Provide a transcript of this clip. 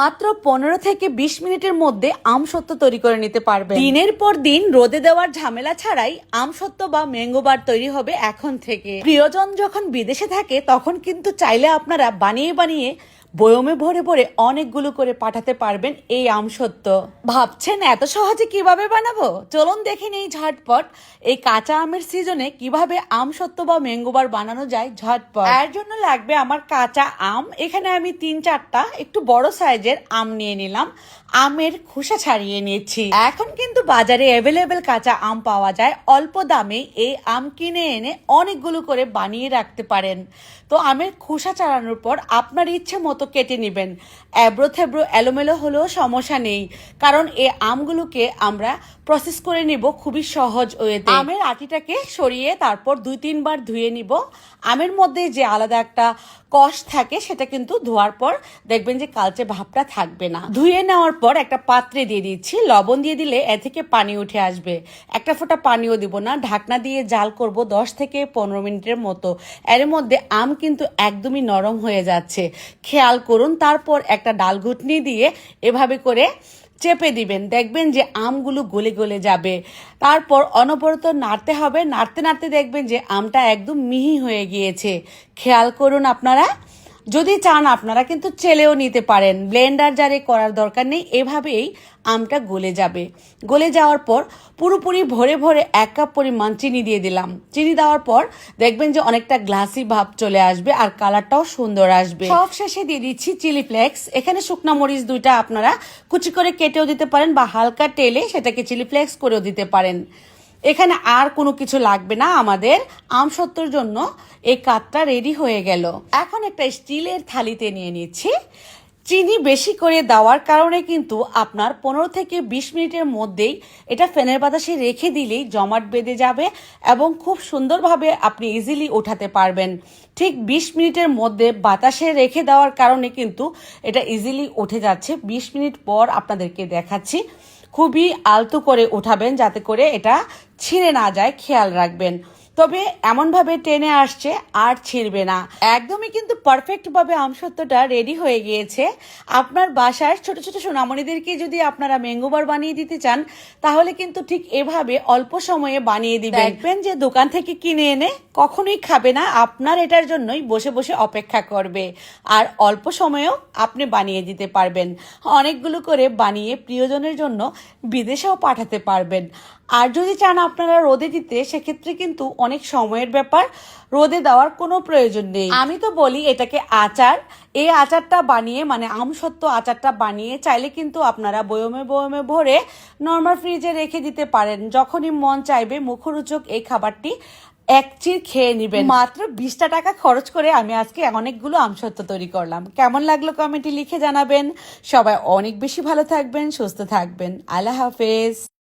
মাত্র পনেরো থেকে বিশ মিনিটের মধ্যে আমসত্ত্ব তৈরি করে নিতে পারবে দিনের পর দিন রোদে দেওয়ার ঝামেলা ছাড়াই আমসত্ত্ব বা ম্যাঙ্গো বার তৈরি হবে এখন থেকে। প্রিয়জন যখন বিদেশে থাকে, তখন কিন্তু চাইলে আপনারা বানিয়ে বানিয়ে বয়মে ভরে ভরে অনেকগুলো করে পাঠাতে পারবেন এই আমসত্ত্ব ভাবছেন এত সহজে কীভাবে বানাবো? চলুন দেখে নেই ঝটপট এই কাঁচা আমের সিজনে কীভাবে আমসত্ত্ব বা ম্যাঙ্গোবার বানানো যায় ঝটপট। এর জন্য লাগবে আমার কাঁচা আম। এখানে আমি তিন চারটা একটু বড় সাইজের আম নিয়ে নিলাম। আমের খোসা ছাড়িয়ে নিয়েছি। এখন কিন্তু বাজারে অ্যাভেলেবেল কাঁচা আম পাওয়া যায়। অল্প দামে এই আম কিনে এনে অনেকগুলো করে বানিয়ে রাখতে পারেন। তো আমের খোসা ছাড়ানোর পর আপনার ইচ্ছে মতো কেটে নেবেন। অ্যাব্রো থেব্রো এলোমেলো হলেও সমস্যা নেই, কারণ এই আমগুলোকে আমরা প্রসেস করে নিব খুবই সহজ ওয়েতে। আমের আটিটাকে সরিয়ে তারপর দুই তিনবার ধুয়ে নিব। আমের মধ্যে যে আলাদা একটা কষ থাকে, সেটা কিন্তু ধোয়ার পর দেখবেন যে কালচে ভাবটা থাকবে না। ধুয়ে নেওয়ার পর একটা পাত্রে দিয়ে দিচ্ছি। লবণ দিয়ে দিলে এ থেকে পানি উঠে আসবে। একটা ফোঁটা পানিও দিব না। ঢাকনা দিয়ে জাল করব দশ থেকে পনেরো মিনিটের মতো। এর মধ্যে আম কিন্তু একদমই নরম হয়ে যাচ্ছে। খেয়াল করুন, তারপর একটা ডাল ঘুটনি দিয়ে এভাবে করে চেপে দিবেন। দেখবেন যে আমগুলো গলে গলে যাবে। তারপর অনবরত নাড়তে হবে। নাড়তে নাড়তে দেখবেন যে আমটা একদম মিহি হয়ে গিয়েছে। খেয়াল করুন আপনারা। যদি চান আপনারা কিন্তু চেলেও নিতে পারেন। ব্লেন্ডার জারে করার দরকার নেই, এভাবেই আমটা গলে যাবে। গলে যাওয়ার পর পুরোপুরি ভরে ভরে এক কাপ পরিমাণ চিনি দিয়ে দিলাম। চিনি দেওয়ার পর দেখবেন যে অনেকটা গ্লাসি ভাব চলে আসবে আর কালারটাও সুন্দর আসবে। সব শেষে দিয়ে দিচ্ছি চিলি ফ্লেক্স। এখানে শুকনা মরিচ দুইটা আপনারা কুচি করে কেটেও দিতে পারেন বা হালকা টেলে সেটাকে চিলি ফ্লেক্স করেও দিতে পারেন। এখানে আর কোনো কিছু লাগবে না আমাদের আমসত্ত্বর জন্য। এই কাঠটা রেডি হয়ে গেল। এখন একটা স্টিলের থালিতে নিয়ে নিচ্ছি। চিনি বেশি করে দেওয়ার কারণে কিন্তু আপনার পনেরো থেকে বিশ মিনিটের মধ্যেই এটা ফ্যানের বাতাসে রেখে দিলেই জমাট বেঁধে যাবে এবং খুব সুন্দরভাবে আপনি ইজিলি ওঠাতে পারবেন। ঠিক বিশ মিনিটের মধ্যে বাতাসে রেখে দেওয়ার কারণে কিন্তু এটা ইজিলি উঠে যাচ্ছে। বিশ মিনিট পর আপনাদেরকে দেখাচ্ছি। খুবই আলতো করে উঠাবেন যাতে করে এটা ছিঁড়ে না যায় খেয়াল রাখবেন। তবে এমনভাবে টেনে আসছে আর ছিঁড়বে না। একদমই কিন্তু পারফেক্টভাবে আমসত্ত্বটা রেডি হয়ে গিয়েছে। আপনার বাসার ছোট ছোট সোনামণিদেরকে যদি আপনারা ম্যাঙ্গোবার বানিয়ে দিতে চান তাহলে কিন্তু ঠিক এভাবে অল্প সময়ে বানিয়ে দিবেন। দেখবেন যে দোকান থেকে কিনে এনে কখনোই খাবে না আপনার এটার জন্যই বসে বসে অপেক্ষা করবে। আর অল্প সময়েও আপনি বানিয়ে দিতে পারবেন। অনেকগুলো করে বানিয়ে প্রিয়জনের জন্য বিদেশেও পাঠাতে পারবেন। আর যদি চান আপনারা রোদে দিতে, সেক্ষেত্রে কিন্তু অনেক সময়ের ব্যাপার। রোদে দেওয়ার কোনো প্রয়োজন নেই। আমি তো বলি এটাকে আচার। এই আচারটা বানিয়ে মানে আমসত্ত্ব আচারটা বানিয়ে চাইলে কিন্তু আপনারা বয়মে বয়মে ভরে নর্মাল ফ্রিজে রেখে দিতে পারেন। যখনই মন চাইবে, মুখরোচক এই খাবারটি এক চির খেয়ে নিবেন। মাত্র বিশটা টাকা খরচ করে আমি আজকে অনেকগুলো আমসত্ত্ব তৈরি করলাম। কেমন লাগল কমেন্টে লিখে জানাবেন। সবাই অনেক বেশি ভালো থাকবেন, সুস্থ থাকবেন। আল্লাহ হাফেজ।